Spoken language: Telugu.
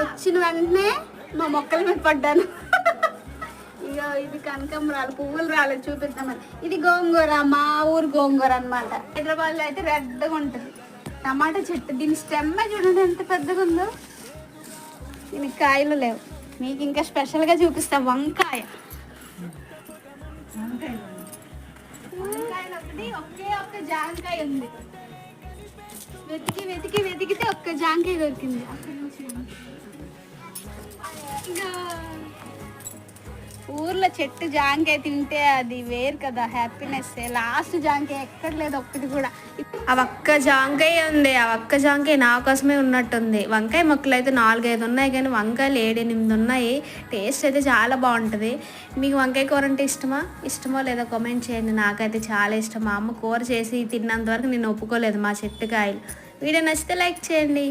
వచ్చిన వెంటనే మా మొక్కల మీద పడ్డాను. ఇక ఇది కనకంబరాలు పువ్వులు రాలేదు చూపిద్దామని. ఇది గోంగూర మా ఊరు గోంగూర అనమాట హైదరాబాద్లో అయితే రెడ్గా ఉంటుంది. టమాటా చెట్టు దీని స్టెమ్ చూడండి ఎంత పెద్దగా ఉందో. దీనికి కాయలు లేవు. మీకు ఇంకా స్పెషల్గా చూపిస్తా వంకాయ. ఒకే ఒక్క జాంకాయ ఉంది. వెతికి వెతికి వెతికితే ఒక్క జాంకాయ దొరికింది. అక్కడ ఊర్లో చెట్టు జాంకాయ తింటే అది వేరు కదా హ్యాపీనెస్ లాస్ట్ జాంకాయ ఎక్కడ లేదు ఒక్కటి కూడా. ఆ ఒక్క జాంకాయ ఉంది. ఆ ఒక్క జాంకాయ నా కోసమే ఉన్నట్టుంది. వంకాయ మొక్కలు అయితే నాలుగైదు ఉన్నాయి కానీ వంకాయలు ఏడు ఎనిమిది ఉన్నాయి. టేస్ట్ అయితే చాలా బాగుంటుంది. మీకు వంకాయ కూర అంటే ఇష్టమా? ఇష్టమో లేదో కామెంట్ చేయండి. నాకైతే చాలా ఇష్టం. మా అమ్మ కూర చేసి తిన్నంత వరకు నేను ఒప్పుకోలేదు మా చెట్టుకాయలు వీడియో నచ్చితే లైక్ చేయండి.